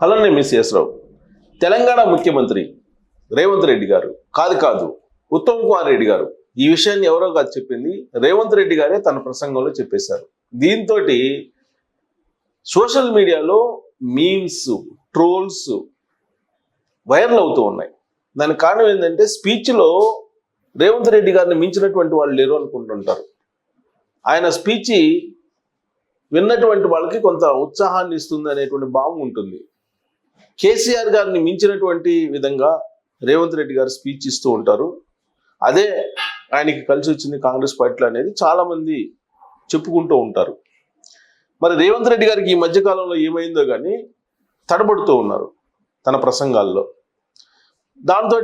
Hello నేను miss రావు తెలంగాణ ముఖ్యమంత్రి రేవంత్ రెడ్డి గారు. కాదు కాదు ఉత్తమ్ కుమార్ రెడ్డి గారు. ఈ విషయాన్ని ఎవరో కాదు చెప్పింది. రేవంత్ రెడ్డి గారే తన ప్రసంగంలో చెప్పేశారు. దీంతో సోషల్ మీడియాలో మీమ్స్ ట్రోల్స్ వైరల్ అవుతూ ఉన్నాయి. దానికి కారణం ఏంటంటే స్పీచ్లో రేవంత్ రెడ్డి గారిని మించినటువంటి వాళ్ళు లేరు అనుకుంటుంటారు. ఆయన స్పీచ్ విన్నటువంటి వాళ్ళకి కొంత ఉత్సాహాన్ని ఇస్తుంది అనేటువంటి భావం ఉంటుంది. కేసీఆర్ గారిని మించినటువంటి విధంగా రేవంత్ రెడ్డి గారు స్పీచ్ ఇస్తూ ఉంటారు. అదే ఆయనకి కలిసి వచ్చింది కాంగ్రెస్ పార్టీలో అనేది చాలామంది చెప్పుకుంటూ ఉంటారు. మరి రేవంత్ రెడ్డి గారికి ఈ మధ్యకాలంలో ఏమైందో కానీ తడబడుతూ ఉన్నారు తన ప్రసంగాల్లో. దాంతో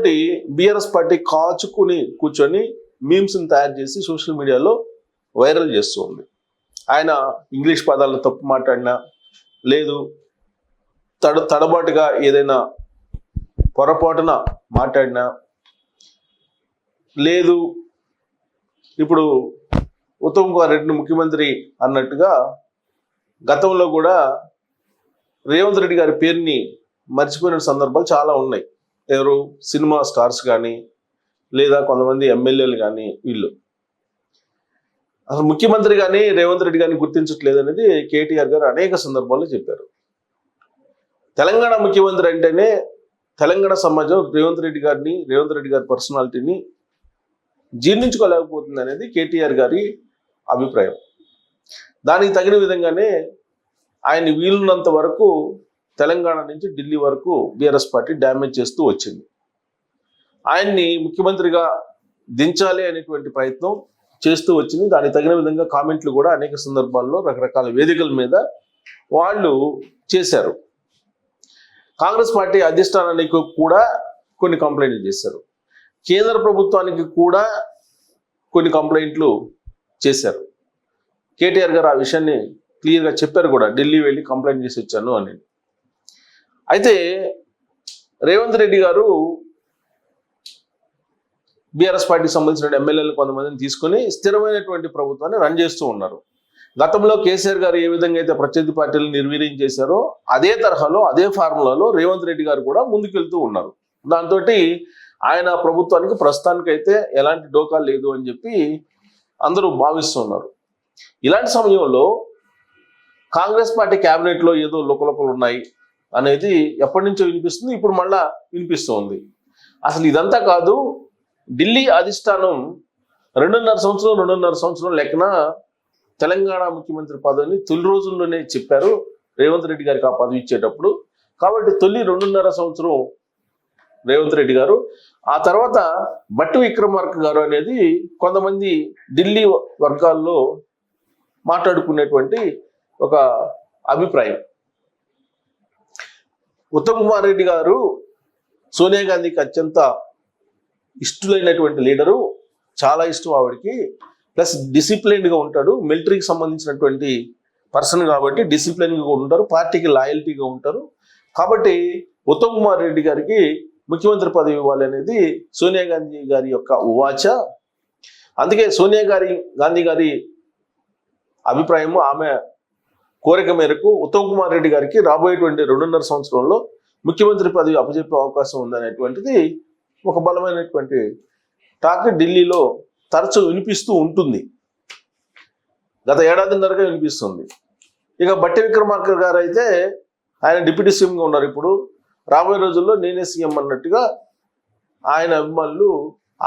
బీఆర్ఎస్ పార్టీ కాచుకుని కూర్చొని మీమ్స్ని తయారు చేసి సోషల్ మీడియాలో వైరల్ చేస్తూ ఉంది. ఆయన ఇంగ్లీష్ పదాలను తప్పు మాట్లాడినా లేదు తడ తడబాటుగా ఏదైనా పొరపాటున మాట్లాడినా లేదు. ఇప్పుడు ఉత్తమ్ కుమార్ రెడ్డిని ముఖ్యమంత్రి అన్నట్టుగా గతంలో కూడా రేవంత్ రెడ్డి గారి పేరుని మర్చిపోయిన సందర్భాలు చాలా ఉన్నాయి. ఎవరు సినిమా స్టార్స్ కానీ లేదా కొంతమంది ఎమ్మెల్యేలు కానీ వీళ్ళు. అసలు ముఖ్యమంత్రి కానీ రేవంత్ రెడ్డి గారిని గుర్తించట్లేదు అనేది కేటీఆర్ గారు అనేక సందర్భాల్లో చెప్పారు. తెలంగాణ ముఖ్యమంత్రి అంటేనే తెలంగాణ సమాజం రేవంత్ రెడ్డి గారిని రేవంత్ రెడ్డి గారి పర్సనాలిటీని జీర్ణించుకోలేకపోతుంది అనేది కేటీఆర్ గారి అభిప్రాయం. దానికి తగిన విధంగానే ఆయన వీలున్నంత వరకు తెలంగాణ నుంచి ఢిల్లీ వరకు బీఆర్ఎస్ పార్టీ డ్యామేజ్ చేస్తూ వచ్చింది. ఆయన్ని ముఖ్యమంత్రిగా దించాలి అనేటువంటి ప్రయత్నం చేస్తూ వచ్చింది. దానికి తగిన విధంగా కామెంట్లు కూడా అనేక సందర్భాల్లో రకరకాల వేదికల మీద వాళ్ళు చేశారు. కాంగ్రెస్ పార్టీ అధిష్టానానికి కూడా కొన్ని కంప్లైంట్లు చేశారు. కేంద్ర ప్రభుత్వానికి కూడా కొన్ని కంప్లైంట్లు చేశారు. కేటీఆర్ గారు ఆ విషయాన్ని క్లియర్గా చెప్పారు కూడా. ఢిల్లీ వెళ్ళి కంప్లైంట్ చేసి వచ్చాను అని అయితే రేవంత్ రెడ్డి గారు బీఆర్ఎస్ పార్టీకి సంబంధించిన ఎమ్మెల్యేలు కొంతమందిని తీసుకొని స్థిరమైనటువంటి ప్రభుత్వాన్ని రన్ చేస్తూ ఉన్నారు. గతంలో కేసీఆర్ గారు ఏ విధంగా అయితే ప్రత్యర్థి పార్టీలు నిర్వీర్యం చేశారో అదే తరహాలో అదే ఫార్ములాలో రేవంత్ రెడ్డి గారు కూడా ముందుకెళ్తూ ఉన్నారు. దాంతో ఆయన ప్రభుత్వానికి ప్రస్తుతానికైతే ఎలాంటి డోకా లేదు అని చెప్పి అందరూ భావిస్తున్నారు. ఇలాంటి సమయంలో కాంగ్రెస్ పార్టీ క్యాబినెట్లో ఏదో లోకలోకలు ఉన్నాయి అనేది ఎప్పటి నుంచో వినిపిస్తుంది ఇప్పుడు మళ్ళా వినిపిస్తోంది. అసలు ఇదంతా కాదు ఢిల్లీ అధిష్టానం రెండున్నర సంవత్సరం రెండున్నర సంవత్సరం లెక్కన తెలంగాణ ముఖ్యమంత్రి పదవిని తొలి రోజుల్లోనే చెప్పారు. రేవంత్ రెడ్డి గారికి ఆ పదవి ఇచ్చేటప్పుడు. కాబట్టి తొలి రెండున్నర సంవత్సరం రేవంత్ రెడ్డి గారు. ఆ తర్వాత భట్టి విక్రమార్క గారు అనేది కొంతమంది ఢిల్లీ వర్గాల్లో మాట్లాడుకునేటువంటి ఒక అభిప్రాయం. ఉత్తమ్ కుమార్ రెడ్డి గారు సోనియా గాంధీకి అత్యంత ఇష్టలైనటువంటి లీడరు. చాలా ఇష్టం ఆవిడకి. ప్లస్ డిసిప్లిన్డ్గా ఉంటాడు. మిలిటరీకి సంబంధించినటువంటి పర్సన్ కాబట్టి డిసిప్లిన్గా ఉంటారు. పార్టీకి లాయల్టీగా ఉంటారు. కాబట్టి ఉత్తమ్ కుమార్ రెడ్డి గారికి ముఖ్యమంత్రి పదవి ఇవ్వాలనేది సోనియా గాంధీ గారి యొక్క ఉవాచ అందుకే సోనియా గారి గాంధీ గారి అభిప్రాయము ఆమె కోరిక మేరకు ఉత్తమ్ కుమార్ రెడ్డి గారికి రాబోయేటువంటి రెండున్నర సంవత్సరంలో ముఖ్యమంత్రి పదవి అప్పచెప్పే అవకాశం ఉందనేటువంటిది ఒక బలమైనటువంటి టాక్ ఢిల్లీలో తరచు వినిపిస్తూ ఉంటుంది. గత ఏడాదిన్నరగా వినిపిస్తుంది. ఇక బట్టి విక్రమార్కర్ గారు అయితే ఆయన డిప్యూటీ సీఎంగా ఉన్నారు ఇప్పుడు. రాబోయే రోజుల్లో నేనే సీఎం అన్నట్టుగా ఆయన అభిమానులు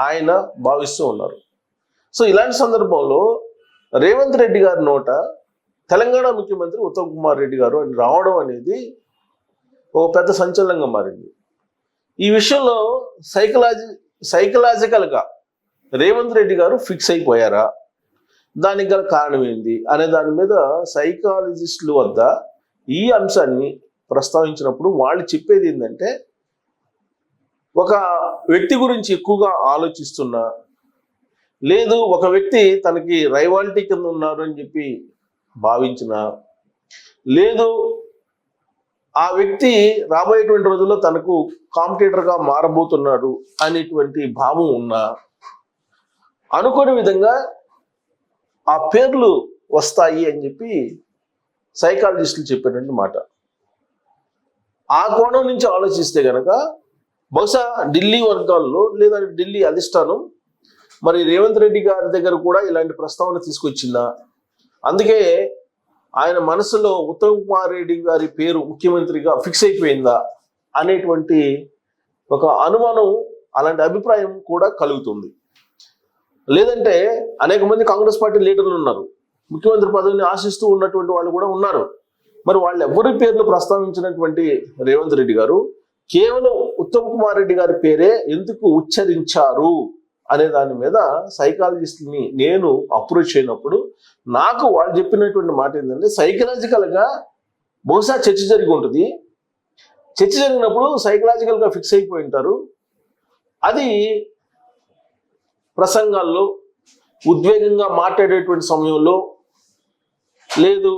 ఆయన భావిస్తూ ఉన్నారు. సో ఇలాంటి సందర్భంలో రేవంత్ రెడ్డి గారి నోట తెలంగాణ ముఖ్యమంత్రి ఉత్తమ్ కుమార్ రెడ్డి గారు అని రావడం అనేది ఒక పెద్ద సంచలనంగా మారింది. ఈ విషయంలో సైకలాజీ సైకలాజికల్గా రేవంత్ రెడ్డి గారు ఫిక్స్ అయిపోయారా? దానికి గల కారణం ఏంటి అనే దాని మీద సైకాలజిస్టుల వద్ద ఈ అంశాన్ని ప్రస్తావించినప్పుడు వాళ్ళు చెప్పేది ఏంటంటే ఒక వ్యక్తి గురించి ఎక్కువగా ఆలోచిస్తున్నా లేదు ఒక వ్యక్తి తనకి రైవాలిటీ కింద ఉన్నారు అని చెప్పి భావించిన లేదు ఆ వ్యక్తి రాబోయేటువంటి రోజుల్లో తనకు కాంపిటేటర్గా మారబోతున్నాడు అనేటువంటి భావం ఉన్నా అనుకోని విధంగా ఆ పేర్లు వస్తాయి అని చెప్పి సైకాలజిస్టులు చెప్పేటువంటి మాట. ఆ కోణం నుంచి ఆలోచిస్తే గనక బహుశా ఢిల్లీ వర్గాల్లో లేదా ఢిల్లీ అధిష్టానం మరి రేవంత్ రెడ్డి గారి దగ్గర కూడా ఇలాంటి ప్రస్తావన తీసుకొచ్చిందా? అందుకే ఆయన మనసులో ఉత్తమ్ కుమార్ రెడ్డి గారి పేరు ముఖ్యమంత్రిగా ఫిక్స్ అయిపోయిందా అనేటువంటి ఒక అనుమానం అలాంటి అభిప్రాయం కూడా కలుగుతుంది. లేదంటే అనేక మంది కాంగ్రెస్ పార్టీ లీడర్లు ఉన్నారు. ముఖ్యమంత్రి పదవిని ఆశిస్తూ ఉన్నటువంటి వాళ్ళు కూడా ఉన్నారు. మరి వాళ్ళు ఎవరి పేర్లు ప్రస్తావించినటువంటి రేవంత్ రెడ్డి గారు కేవలం ఉత్తమ్ కుమార్ రెడ్డి గారి పేరే ఎందుకు ఉచ్చరించారు అనే దాని మీద సైకాలజిస్ట్ని నేను అప్రోచ్ అయినప్పుడు నాకు వాళ్ళు చెప్పినటువంటి మాట ఏంటంటే సైకలాజికల్గా బహుశా చర్చ జరిగి ఉంటుంది. చర్చ జరిగినప్పుడు సైకలాజికల్గా ఫిక్స్ అయిపోయి ఉంటారు. అది ప్రసంగాల్లో ఉద్వేగంగా మాట్లాడేటువంటి సమయంలో లేదు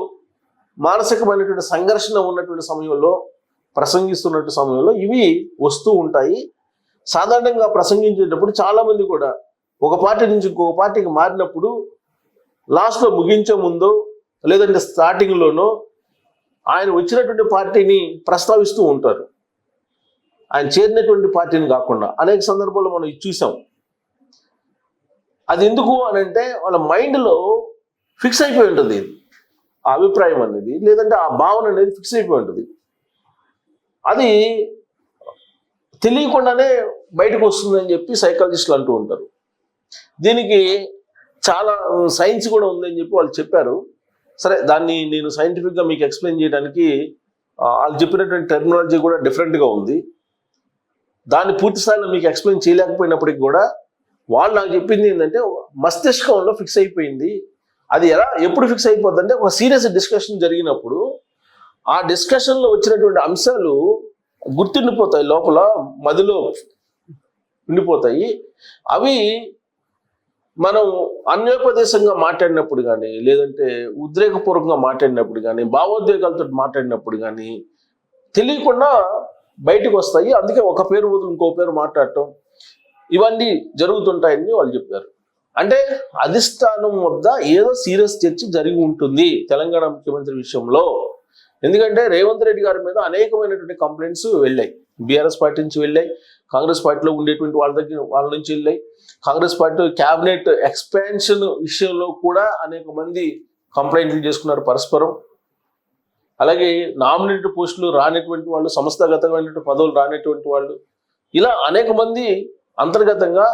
మానసికమైనటువంటి సంఘర్షణ ఉన్నటువంటి సమయంలో ప్రసంగిస్తున్నటువంటి సమయంలో ఇవి వస్తూ ఉంటాయి. సాధారణంగా ప్రసంగించేటప్పుడు చాలామంది కూడా ఒక పార్టీ నుంచి ఇంకొక పార్టీకి మారినప్పుడు లాస్ట్లో ముగించే ముందు లేదంటే స్టార్టింగ్లోనో ఆయన వచ్చినటువంటి పార్టీని ప్రస్తావిస్తూ ఉంటారు. ఆయన చేరినటువంటి పార్టీని కాకుండా అనేక సందర్భాల్లో మనం చూసాం. అది ఎందుకు అని అంటే వాళ్ళ మైండ్లో ఫిక్స్ అయిపోయి ఉంటుంది. ఇది. ఆ అభిప్రాయం అనేది లేదంటే ఆ భావన అనేది ఫిక్స్ అయిపోయి ఉంటుంది. అది తెలియకుండానే బయటకు వస్తుందని చెప్పి సైకాలజిస్టులు అంటూ ఉంటారు. దీనికి చాలా సైన్స్ కూడా ఉందని చెప్పి వాళ్ళు చెప్పారు. సరే దాన్ని నేను సైంటిఫిక్గా మీకు ఎక్స్ప్లెయిన్ చేయడానికి వాళ్ళు చెప్పినటువంటి టెర్మినాలజీ కూడా డిఫరెంట్గా ఉంది. దాన్ని పూర్తిస్థాయిలో మీకు ఎక్స్ప్లెయిన్ చేయలేకపోయినప్పటికి కూడా వాళ్ళు నాకు చెప్పింది ఏంటంటే మస్తిష్కంలో ఫిక్స్ అయిపోయింది. అది ఎలా ఎప్పుడు ఫిక్స్ అయిపోద్ది అంటే ఒక సీరియస్ డిస్కషన్ జరిగినప్పుడు ఆ డిస్కషన్లో వచ్చినటువంటి అంశాలు గుర్తుండిపోతాయి లోపల మదిలో ఉండిపోతాయి. అవి మనం అన్యోపదేశంగా మాట్లాడినప్పుడు కానీ లేదంటే ఉద్రేకపూర్వకంగా మాట్లాడినప్పుడు కానీ భావోద్వేగాలతో మాట్లాడినప్పుడు కానీ తెలియకుండా బయటకు వస్తాయి. అందుకే ఒక పేరు వదిలి ఇంకో పేరు మాట్లాడటం. ఇవన్నీ జరుగుతుంటాయని వాళ్ళు చెప్పారు. అంటే అధిష్టానం వద్ద ఏదో సీరియస్ చర్చ జరిగి ఉంటుంది తెలంగాణ ముఖ్యమంత్రి విషయంలో. ఎందుకంటే రేవంత్ రెడ్డి గారి మీద అనేకమైనటువంటి కంప్లైంట్స్ వెళ్ళాయి. బీఆర్ఎస్ పార్టీ నుంచి వెళ్ళాయి కాంగ్రెస్ పార్టీలో ఉండేటువంటి వాళ్ళ దగ్గర వాళ్ళ నుంచి వెళ్ళాయి. కాంగ్రెస్ పార్టీ క్యాబినెట్ ఎక్స్పాన్షన్ విషయంలో కూడా అనేక మంది కంప్లైంట్లు చేసుకున్నారు పరస్పరం. అలాగే నామినేటెడ్ పోస్టులు రానటువంటి వాళ్ళు సంస్థాగతమైనటువంటి పదవులు రానటువంటి వాళ్ళు. ఇలా అనేక మంది అంతర్గతంగా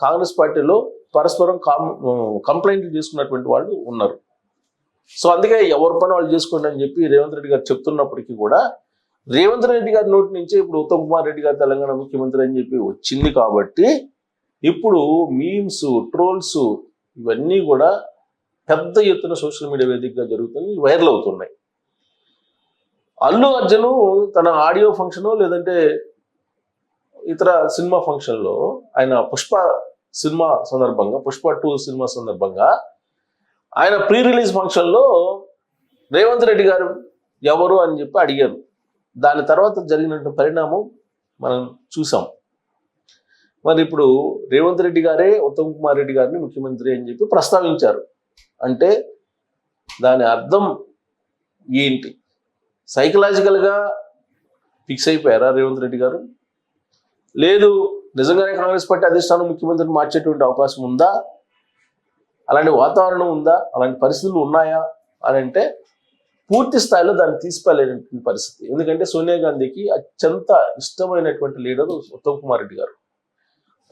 కాంగ్రెస్ పార్టీలో పరస్పరం కాం కంప్లైంట్లు చేసుకున్నటువంటి వాళ్ళు ఉన్నారు. సో అందుకే ఎవరి పని వాళ్ళు చేసుకోండి అని చెప్పి రేవంత్ రెడ్డి గారు చెప్తున్నప్పటికీ కూడా రేవంత్ రెడ్డి గారి నోటి నుంచే ఇప్పుడు ఉత్తమ్ కుమార్ రెడ్డి గారు తెలంగాణ ముఖ్యమంత్రి అని చెప్పి వచ్చింది కాబట్టి ఇప్పుడు మీమ్స్ ట్రోల్స్ ఇవన్నీ కూడా పెద్ద ఎత్తున సోషల్ మీడియా వేదికగా జరుగుతుంది వైరల్ అవుతున్నాయి. అల్లు అర్జును తన ఆడియో ఫంక్షను లేదంటే ఇతర సినిమా ఫంక్షన్లో ఆయన పుష్ప సినిమా సందర్భంగా పుష్ప టూ సినిమా సందర్భంగా ఆయన ప్రీ రిలీజ్ ఫంక్షన్లో రేవంత్ రెడ్డి గారు ఎవరు అని చెప్పి అడిగారు. దాని తర్వాత జరిగినటువంటి పరిణామం మనం చూసాం. మరి ఇప్పుడు రేవంత్ రెడ్డి గారే ఉత్తమ్ కుమార్ రెడ్డి గారిని ముఖ్యమంత్రి అని చెప్పి ప్రస్తావించారు. అంటే దాని అర్థం ఏంటి? సైకలాజికల్గా ఫిక్స్ అయిపోయారా రేవంత్ రెడ్డి గారు? లేదు నిజంగానే కాంగ్రెస్ పార్టీ అధిష్టానం ముఖ్యమంత్రిని మార్చేటువంటి అవకాశం ఉందా? అలాంటి వాతావరణం ఉందా? అలాంటి పరిస్థితులు ఉన్నాయా? అని అంటే పూర్తి స్థాయిలో దాన్ని తీసుకోలేనటువంటి పరిస్థితి. ఎందుకంటే సోనియా గాంధీకి అత్యంత ఇష్టమైనటువంటి లీడర్ ఉత్తమ్ కుమార్ రెడ్డి గారు.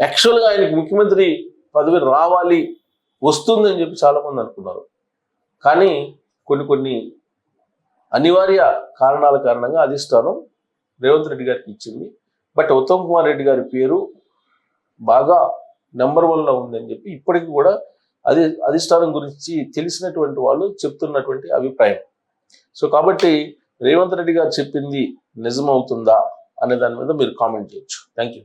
యాక్చువల్గా ఆయనకి ముఖ్యమంత్రి పదవి రావాలి వస్తుందని చెప్పి చాలా మంది అనుకున్నారు. కానీ కొన్ని కొన్ని అనివార్య కారణాల కారణంగా అధిష్టానం రేవంత్ రెడ్డి గారికి ఇచ్చింది. బట్ ఉత్తమ్ కుమార్ రెడ్డి గారి పేరు బాగా నెంబర్ వన్లో ఉందని చెప్పి ఇప్పటికి కూడా అది అధిష్టానం గురించి తెలిసినటువంటి వాళ్ళు చెప్తున్నటువంటి అభిప్రాయం. సో కాబట్టి రేవంత్ రెడ్డి గారు చెప్పింది నిజమవుతుందా అనే దాని మీద మీరు కామెంట్ చేయొచ్చు. Thank you